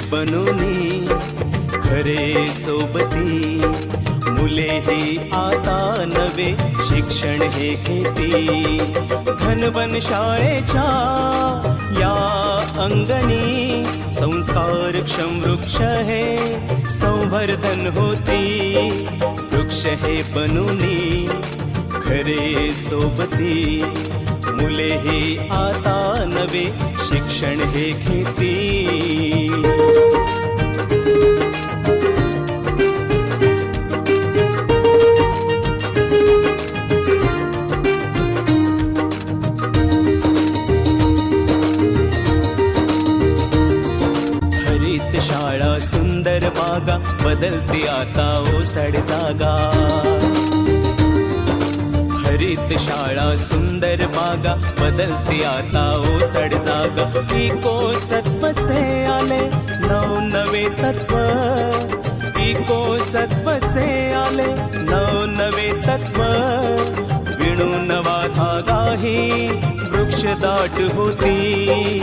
बनूनी खरे सोबती मुले हे आता नवे शिक्षण हे घेती. घनवन शाळेच्या या अंगणी संस्कारक्षम वृक्ष हे संवर्धन होती. वृक्ष हे बनूनी खरे सोबती मुले हे आता नवे शिक्षण हे घेती. सुंदर बागा बदलते आता ओसड जागा. हरित शाळा सुंदर बागा बदलते आता ओसड जागा. इको सत्वचे आले? नवनवे तत्व. इको सत्वचे आले? नवनवे तत्व. विणू नवा धागाही वृक्ष दाट होती.